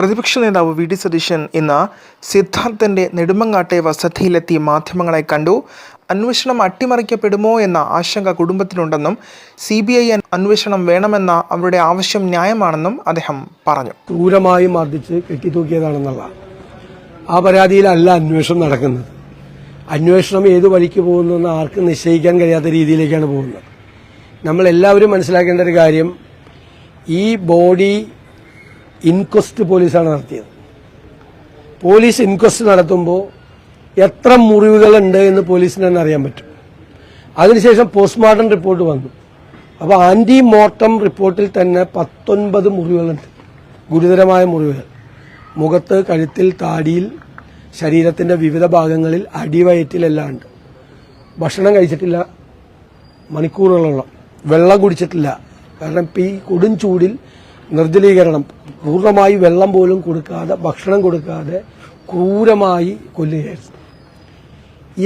പ്രതിപക്ഷ നേതാവ് V D Satheesan ഇന്ന് സിദ്ധാർത്ഥന്റെ നെടുമങ്ങാട്ടെ വസതിയിലെത്തി മാധ്യമങ്ങളെ കണ്ടു. അന്വേഷണം അട്ടിമറിക്കപ്പെടുമോ എന്ന ആശങ്ക കുടുംബത്തിനുണ്ടെന്നും സി ബി ഐ അന്വേഷണം വേണമെന്ന അവരുടെ ആവശ്യം ന്യായമാണെന്നും അദ്ദേഹം പറഞ്ഞു. ക്രൂരമായി മർദ്ദിച്ച് കെട്ടിത്തൂക്കിയതാണെന്നുള്ള ആ പരാതിയിലല്ല അന്വേഷണം നടക്കുന്നത്. അന്വേഷണം ഏത് വഴിക്ക് പോകുന്നതെന്ന് ആർക്കും നിശ്ചയിക്കാൻ കഴിയാത്ത രീതിയിലേക്കാണ് പോകുന്നത്. നമ്മൾ എല്ലാവരും മനസ്സിലാക്കേണ്ട ഒരു കാര്യം ഈ ബോഡി ഇൻക്വസ്റ്റ് പോലീസാണ് നടത്തിയത്. പോലീസ് ഇൻക്വസ്റ്റ് നടത്തുമ്പോൾ എത്ര മുറിവുകളുണ്ട് എന്ന് പോലീസിന് തന്നെ അറിയാൻ പറ്റും. അതിനുശേഷം പോസ്റ്റ്മോർട്ടം റിപ്പോർട്ട് വന്നു. അപ്പോൾ ആന്റി മോർട്ടം റിപ്പോർട്ടിൽ തന്നെ പത്തൊൻപത് മുറിവുകളുണ്ട്. ഗുരുതരമായ മുറിവുകൾ. മുഖത്ത് കഴുത്തിൽ താടിയിൽ ശരീരത്തിന്റെ വിവിധ ഭാഗങ്ങളിൽ അടിവയറ്റിലെല്ലാം ഉണ്ട്. ഭക്ഷണം കഴിച്ചിട്ടില്ല. മണിക്കൂറുകളോളം. വെള്ളം കുടിച്ചിട്ടില്ല. കാരണം ഇപ്പം ഈ കൊടും ചൂടിൽ നിർജലീകരണം. പൂർണമായി വെള്ളം പോലും കൊടുക്കാതെ ഭക്ഷണം കൊടുക്കാതെ ക്രൂരമായി കൊല്ലുകയായിരുന്നു.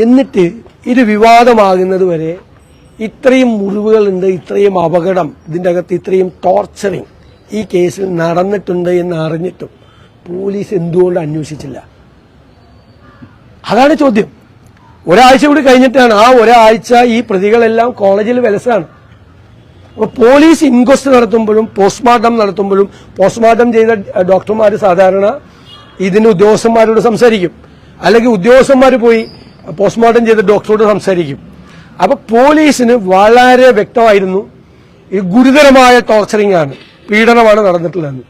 എന്നിട്ട് ഇത് വിവാദമാകുന്നത് വരെ ഇത്രയും മുറിവുകളുണ്ട് ഇത്രയും അപകടം ഇതിന്റെ അകത്ത് ഇത്രയും ടോർച്ചറിങ് ഈ കേസിൽ നടന്നിട്ടുണ്ട് എന്ന് അറിഞ്ഞിട്ടും പോലീസ് എന്തുകൊണ്ട് അന്വേഷിച്ചില്ല? അതാണ് ചോദ്യം. ഒരാഴ്ച കൂടി കഴിഞ്ഞിട്ടാണ് ആ ഒരാഴ്ച ഈ പ്രതികളെല്ലാം കോളേജിൽ വിലസാണ്. അപ്പോൾ പോലീസ് ഇൻക്വസ്റ്റ് നടത്തുമ്പോഴും പോസ്റ്റ്മോർട്ടം നടത്തുമ്പോഴും പോസ്റ്റ്മോർട്ടം ചെയ്ത ഡോക്ടർമാർ സാധാരണ ഇതിന് ഉദ്യോഗസ്ഥന്മാരോട് സംസാരിക്കും. അല്ലെങ്കിൽ ഉദ്യോഗസ്ഥന്മാർ പോയി പോസ്റ്റ്മോർട്ടം ചെയ്ത ഡോക്ടറോട് സംസാരിക്കും. അപ്പൊ പോലീസിന് വളരെ വ്യക്തമായിരുന്നു ഇത് ഗുരുതരമായ ടോർച്ചറിംഗ് ആണ് പീഡനമാണ് നടന്നിട്ടുള്ളതെന്ന്.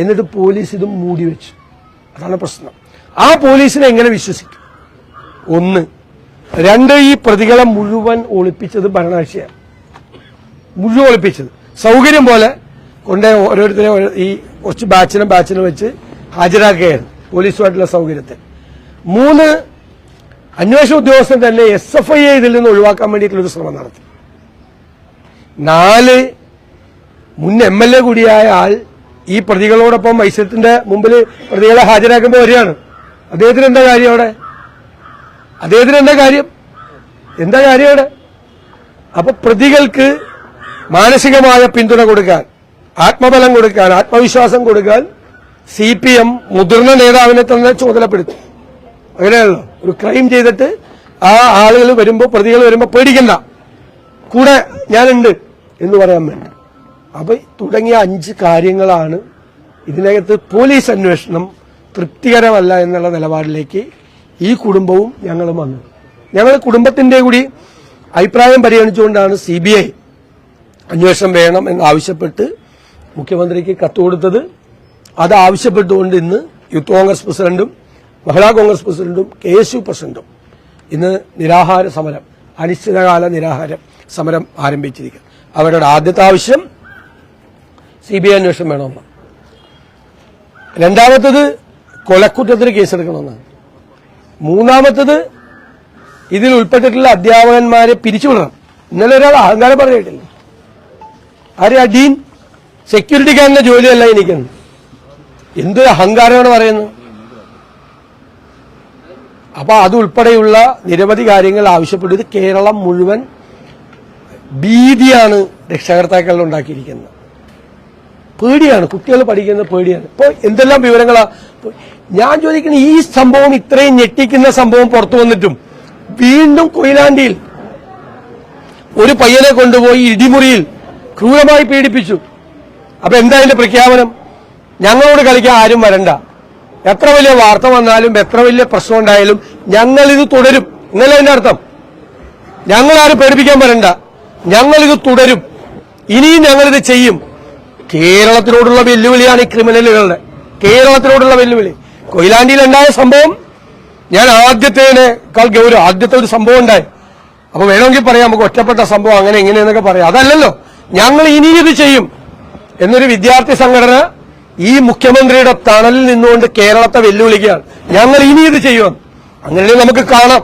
എന്നിട്ട് പോലീസ് ഇത് മൂടി വെച്ചു. അതാണ് പ്രശ്നം. ആ പോലീസിനെ എങ്ങനെ വിശ്വസിക്കും? ഒന്ന് രണ്ട് ഈ പ്രതികളെ മുഴുവൻ ഒളിപ്പിച്ചത് ഭരണകക്ഷിയാണ്. മുഴുവൻ ഒളിപ്പിച്ചത് സൗകര്യം പോലെ കൊണ്ട് ഓരോരുത്തരെ ഈ കുറച്ച് ബാച്ചിനും ബാച്ചിനും വെച്ച് ഹാജരാക്കുകയായിരുന്നു പോലീസുമായിട്ടുള്ള സൗകര്യത്തിൽ മൂന്ന് അന്വേഷണ ഉദ്യോഗസ്ഥൻ തന്നെ എസ് എഫ് ഐ ഇതിൽ നിന്ന് ഒഴിവാക്കാൻ വേണ്ടിയിട്ടുള്ള ഒരു ശ്രമം നടത്തി. നാല് മുൻ എം എൽ എ കൂടിയായ ആൾ ഈ പ്രതികളോടൊപ്പം മത്സരത്തിന്റെ മുമ്പിൽ പ്രതികളെ ഹാജരാക്കുമ്പോൾ വരികയാണ്. അദ്ദേഹത്തിന് എന്താ കാര്യം അവിടെ? അദ്ദേഹത്തിന് എന്താ കാര്യം? എന്താ കാര്യം അവിടെ? അപ്പൊ പ്രതികൾക്ക് മാനസികമായ പിന്തുണ കൊടുക്കാൻ ആത്മബലം കൊടുക്കാൻ ആത്മവിശ്വാസം കൊടുക്കാൻ സി പി എം മുതിർന്ന നേതാവിനെ തന്നെ ചുമതലപ്പെടുത്തി. അങ്ങനെയാണല്ലോ? ഒരു ക്രൈം ചെയ്തിട്ട് ആ ആളുകൾ വരുമ്പോൾ പ്രതികൾ വരുമ്പോൾ പേടിക്കണ്ട. കൂടെ ഞാനുണ്ട് എന്ന് പറയാൻ വേണ്ടി. അപ്പൊ തുടങ്ങിയ അഞ്ച് കാര്യങ്ങളാണ് ഇതിനകത്ത് പോലീസ് അന്വേഷണം തൃപ്തികരമല്ല എന്നുള്ള നിലപാടിലേക്ക് ഈ കുടുംബവും ഞങ്ങളും വന്നു ഞങ്ങൾ കുടുംബത്തിന്റെ കൂടി അഭിപ്രായം പരിഗണിച്ചുകൊണ്ടാണ് സി അന്വേഷണം വേണം എന്നാവശ്യപ്പെട്ട് മുഖ്യമന്ത്രിക്ക് കത്ത് കൊടുത്തത്. അത് ആവശ്യപ്പെട്ടുകൊണ്ട് ഇന്ന് യൂത്ത് കോൺഗ്രസ് പ്രസിഡന്റും മഹിളാ കോൺഗ്രസ് പ്രസിഡന്റും കെ എസ് യു പ്രസിഡന്റും ഇന്ന് നിരാഹാര സമരം അനിശ്ചിതകാല നിരാഹാര സമരം ആരംഭിച്ചിരിക്കുന്നു. അവരുടെ ആദ്യത്തെ ആവശ്യം സി ബി ഐ അന്വേഷണം വേണമെന്ന് രണ്ടാമത്തത് കൊലക്കുറ്റത്തിന് കേസെടുക്കണമെന്നാണ്. മൂന്നാമത്തത് ഇതിൽ ഉൾപ്പെട്ടിട്ടുള്ള അധ്യാപകന്മാരെ പിരിച്ചുവിടണം. ഇന്നലെ ഒരാൾ അഹങ്കാരം പറഞ്ഞിട്ടില്ല. ആര് ഡീൻ? സെക്യൂരിറ്റിക്കാരന്റെ ജോലിയല്ല എനിക്കെന്ന് എന്തൊരു അഹങ്കാരമാണ് പറയുന്നത്? അപ്പൊ അതുൾപ്പെടെയുള്ള നിരവധി കാര്യങ്ങൾ ആവശ്യപ്പെട്ടു. കേരളം മുഴുവൻ ഭീതിയാണ് രക്ഷകർത്താക്കളിൽ ഉണ്ടാക്കിയിരിക്കുന്നത്. പേടിയാണ്. കുട്ടികൾ പഠിക്കുന്നത് പേടിയാണ്. ഇപ്പൊ എന്തെല്ലാം വിവരങ്ങളാണ് ഞാൻ ചോദിക്കുന്ന ഈ സംഭവം ഇത്രയും ഞെട്ടിക്കുന്ന സംഭവം പുറത്തു വന്നിട്ടും വീണ്ടും കൊയിലാണ്ടിയിൽ ഒരു പയ്യനെ കൊണ്ടുപോയി ഇടിമുറിയിൽ ക്രൂരമായി പീഡിപ്പിച്ചു. അപ്പൊ എന്താ അതിന്റെ പ്രഖ്യാപനം? ഞങ്ങളോട് കളിക്കാൻ ആരും വരണ്ട. എത്ര വലിയ വാർത്ത വന്നാലും എത്ര വലിയ പ്രശ്നം ഉണ്ടായാലും ഞങ്ങൾ ഇത് തുടരും. ഇന്നലെ അതിന്റെ അർത്ഥം? ഞങ്ങൾ ആരും പേടിപ്പിക്കാൻ വരണ്ട. ഞങ്ങൾ ഇത് തുടരും. ഇനിയും ഞങ്ങളിത് ചെയ്യും. കേരളത്തിനോടുള്ള വെല്ലുവിളിയാണ് ഈ ക്രിമിനലുകളുടെ. കേരളത്തിനോടുള്ള വെല്ലുവിളി. കൊയിലാണ്ടിയിൽ ഉണ്ടായ സംഭവം ഞാൻ ആദ്യത്തേനേക്കാൾ ഗൗരവം ആദ്യത്തെ ഒരു സംഭവം ഉണ്ടായി. അപ്പൊ വേണമെങ്കിൽ പറയാം നമുക്ക് ഒറ്റപ്പെട്ട സംഭവം അങ്ങനെ എങ്ങനെയെന്നൊക്കെ പറയാം. അതല്ലല്ലോ. ഞങ്ങൾ ഇനി ഇത് ചെയ്യും. എന്നൊരു വിദ്യാർത്ഥി സംഘടന ഈ മുഖ്യമന്ത്രിയുടെ തണലിൽ നിന്നുകൊണ്ട് കേരളത്തെ വെല്ലുവിളിക്കുകയാണ്. ഞങ്ങൾ ഇനി ഇത് ചെയ്യും അങ്ങനെയാണെങ്കിൽ നമുക്ക് കാണാം.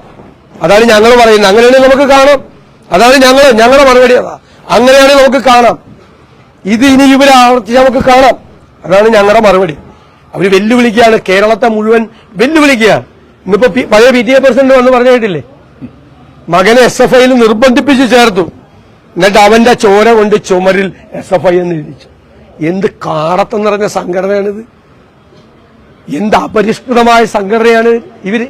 അതാണ് ഞങ്ങൾ പറയുന്നത്. അങ്ങനെയാണെങ്കിൽ നമുക്ക് കാണാം. അതാണ് ഞങ്ങൾ ഞങ്ങളുടെ മറുപടി. അതാ അങ്ങനെയാണെങ്കിൽ നമുക്ക് കാണാം. ഇത് ഇനി ഇവരെ ആവർത്തിച്ച് നമുക്ക് കാണാം. അതാണ് ഞങ്ങളുടെ മറുപടി. അവർ വെല്ലുവിളിക്കുകയാണ്. കേരളത്തെ മുഴുവൻ വെല്ലുവിളിക്കുകയാണ്. ഇന്നിപ്പോ പഴയ പി ടി എ പ്രസിഡന്റ് വന്ന് പറഞ്ഞു കേട്ടില്ലേ മകനെ എസ് എഫ് ഐയിൽ നിർബന്ധിപ്പിച്ച് ചേർത്തു. എന്നിട്ട് അവന്റെ ചോര കൊണ്ട് ചുമരിൽ എസ് എഫ് ഐ എന്ന് എഴുതിച്ചു. എന്ത് കാടത്തം നിറഞ്ഞ സംഘടനയാണിത്? എന്ത് അപരിഷ്കൃതമായ സംഘടനയാണ് ഇവർ?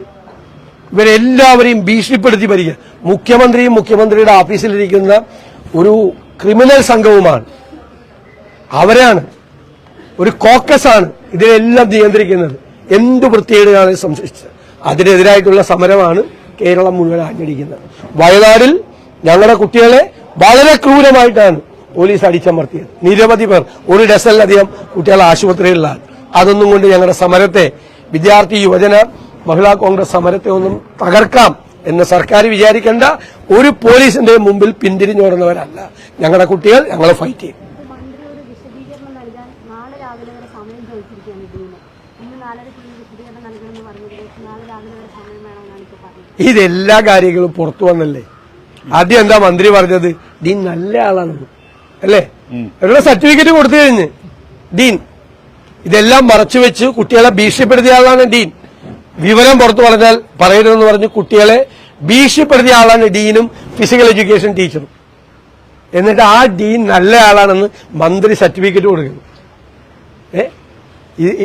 ഇവരെല്ലാവരെയും ഭീഷണിപ്പെടുത്തി ഭരിക്കുക. മുഖ്യമന്ത്രിയും മുഖ്യമന്ത്രിയുടെ ഓഫീസിലിരിക്കുന്ന ഒരു ക്രിമിനൽ സംഘവുമാണ്. അവരാണ്. ഒരു കോക്കസ് ആണ് ഇതിനെല്ലാം നിയന്ത്രിക്കുന്നത്. എന്ത് വൃത്തിയേടുകയാണ് സംശയിച്ചത്? അതിനെതിരായിട്ടുള്ള സമരമാണ് കേരളം മുഴുവൻ ആഞ്ഞടിക്കുന്നത്. വയനാടിൽ ഞങ്ങളുടെ കുട്ടികളെ വളരെ ക്രൂരമായിട്ടാണ് പോലീസ് അടിച്ചമർത്തിയത്. നിരവധി പേർ ഒരു ഡസനിലധികം കുട്ടികൾ ആശുപത്രികളിലാണ് അതൊന്നും കൊണ്ട് ഞങ്ങളുടെ സമരത്തെ വിദ്യാർത്ഥി യുവജന മഹിളാ കോൺഗ്രസ് സമരത്തെ ഒന്നും തകർക്കാം എന്ന് സർക്കാർ വിചാരിക്കേണ്ട ഒരു പോലീസിന്റെ മുമ്പിൽ പിന്തിരിഞ്ഞോടുന്നവരല്ല ഞങ്ങളുടെ കുട്ടികൾ ഞങ്ങൾ ഫൈറ്റ് ചെയ്യും. ഇതെല്ലാ കാര്യങ്ങളും പുറത്തു വന്നല്ലേ? ആദ്യം എന്താ മന്ത്രി പറഞ്ഞത്? ഡീൻ നല്ല ആളാണ്. അല്ലേ? അവരുടെ സർട്ടിഫിക്കറ്റ് കൊടുത്തു കഴിഞ്ഞ്. ഡീൻ ഇതെല്ലാം മറച്ചു വെച്ച് കുട്ടികളെ ഭീഷണിപ്പെടുത്തിയ ആളാണ് ഡീൻ. വിവരം പുറത്തു പറഞ്ഞാൽ പറയരുതെന്ന് പറഞ്ഞ് കുട്ടികളെ ഭീഷണിപ്പെടുത്തിയ ആളാണ് ഡീനും ഫിസിക്കൽ എഡ്യൂക്കേഷൻ ടീച്ചറും. എന്നിട്ട് ആ ഡീൻ നല്ല ആളാണെന്ന് മന്ത്രി സർട്ടിഫിക്കറ്റ് കൊടുക്കുന്നു. ഏ?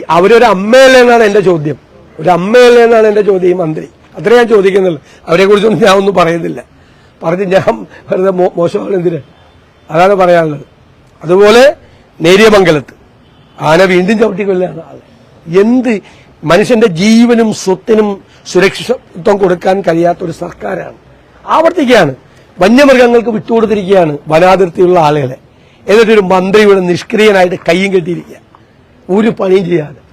അവരൊരു അമ്മയല്ലേ എന്നാണ് എന്റെ ചോദ്യം. ഒരു അമ്മയല്ലേ എന്നാണ് എന്റെ ചോദ്യം ഈ മന്ത്രി. അത്രേ ഞാൻ ചോദിക്കുന്നുള്ളൂ. അവരെ കുറിച്ചൊന്നും ഞാൻ ഒന്നും പറയുന്നില്ല. പറഞ്ഞ് ഞാൻ വെറുതെ മോശമാണ് എന്തിന്? അതാണ് പറയാനുള്ളത്. അതുപോലെ നേരിയമംഗലത്ത്. ആന വീണ്ടും ചവിട്ടിക്കൊല്ലാണ് എന്ത് മനുഷ്യന്റെ ജീവനും സ്വത്തിനും സുരക്ഷിതത്വം കൊടുക്കാൻ കഴിയാത്ത ഒരു സർക്കാരാണ്. ആവർത്തിക്കുകയാണ്. വന്യമൃഗങ്ങൾക്ക് വിട്ടുകൊടുത്തിരിക്കുകയാണ് വനാതിർത്തിയുള്ള ആളുകളെ. എന്നിട്ടൊരു മന്ത്രി ഇവിടെ നിഷ്ക്രിയനായിട്ട് കയ്യും കെട്ടിയിരിക്കുക. ഒരു പണിയും ചെയ്യാതെ.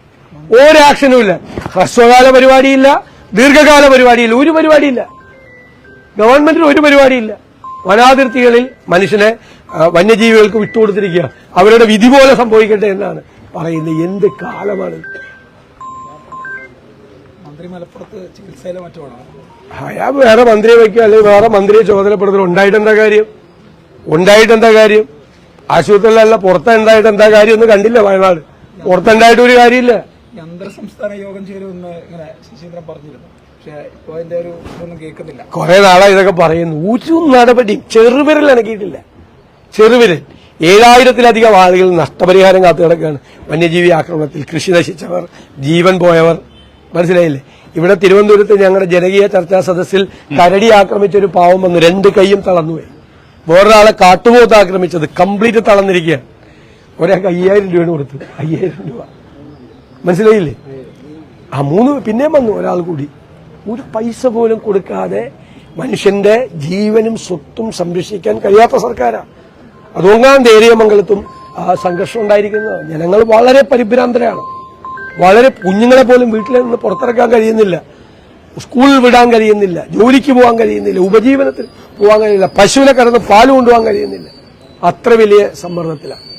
ഒരാക്ഷനും ഇല്ല ഹ്രസ്വകാല പരിപാടിയില്ല. ദീർഘകാല പരിപാടിയില്ല. ഒരു പരിപാടിയില്ല. ഗവൺമെന്റിന് ഒരു പരിപാടിയില്ല. വനാതിർത്തികളിൽ മനുഷ്യനെ വന്യജീവികൾക്ക് വിട്ടുകൊടുത്തിരിക്കുക. അവരുടെ വിധി പോലെ സംഭവിക്കട്ടെ എന്നാണ് പറയുന്നത്. എന്ത് കാലമാണ്. അയാൾ വേറെ മന്ത്രിയെ വയ്ക്കുക അല്ലെങ്കിൽ വേറെ മന്ത്രിയെ ചുമതലപ്പെടുത്തൽ ഉണ്ടായിട്ടെന്താ കാര്യം? ഉണ്ടായിട്ടെന്താ കാര്യം? ആശുപത്രിയിലല്ല പുറത്തുണ്ടായിട്ട് എന്താ കാര്യം ഒന്നും കണ്ടില്ല വയനാട്. പുറത്തുണ്ടായിട്ട് ഒരു കാര്യമില്ല. അന്തർ സംസ്ഥാന യോഗം ചേരുമെന്ന് ഇങ്ങനെ ശശീന്ദ്രൻ പറഞ്ഞിരുന്നു. പക്ഷെ ഇപ്പൊ കുറെ നാളായി ഇതൊക്കെ പറയുന്നു. ഒരു നടപടി ചെറുവിരൽ അനക്കിയിട്ടില്ല ചെറുവിരൽ. ഏഴായിരത്തിലധികം ആളുകൾ നഷ്ടപരിഹാരം കാത്തു കിടക്കുകയാണ്. വന്യജീവി ആക്രമണത്തിൽ കൃഷി നശിച്ചവർ ജീവൻ പോയവർ. മനസ്സിലായില്ലേ? ഇവിടെ തിരുവനന്തപുരത്ത് ഞങ്ങളുടെ ജനകീയ ചർച്ചാ സദസ്സിൽ കരടി ആക്രമിച്ച ഒരു പാവം വന്നു. രണ്ട് കൈയും തളർന്നുപോയി. വേറൊരാളെ കാട്ടുപോത്ത് ആക്രമിച്ചത് കംപ്ലീറ്റ് തളർന്നിരിക്കുകയാണ്. ഒരാൾ അയ്യായിരം രൂപയാണ് കൊടുത്തത്. അയ്യായിരം രൂപ. മനസ്സിലായില്ലേ? ആ മൂന്ന് പിന്നെയും വന്നു ഒരാൾ കൂടി. ഒരു പൈസ പോലും കൊടുക്കാതെ മനുഷ്യന്റെ ജീവനും സ്വത്തും സംരക്ഷിക്കാൻ കഴിയാത്ത സർക്കാരാണ്. അതുകൊണ്ടാണ് ദേരിയമംഗലത്തും സംഘർഷം ഉണ്ടായിരിക്കുന്നത്. ജനങ്ങൾ വളരെ പരിഭ്രാന്തരാണ്. വളരെ കുഞ്ഞുങ്ങളെ പോലും വീട്ടിൽ നിന്ന് പുറത്തിറക്കാൻ കഴിയുന്നില്ല. സ്കൂളിൽ വിടാൻ കഴിയുന്നില്ല. ജോലിക്ക് പോകാൻ കഴിയുന്നില്ല. ഉപജീവനത്തിൽ പോകാൻ കഴിയുന്നില്ല. പശുവിനെ കറന്ന് പാൽ കൊണ്ടുപോകാൻ കഴിയുന്നില്ല. അത്ര വലിയ സമ്മർദ്ദത്തിലാണ്.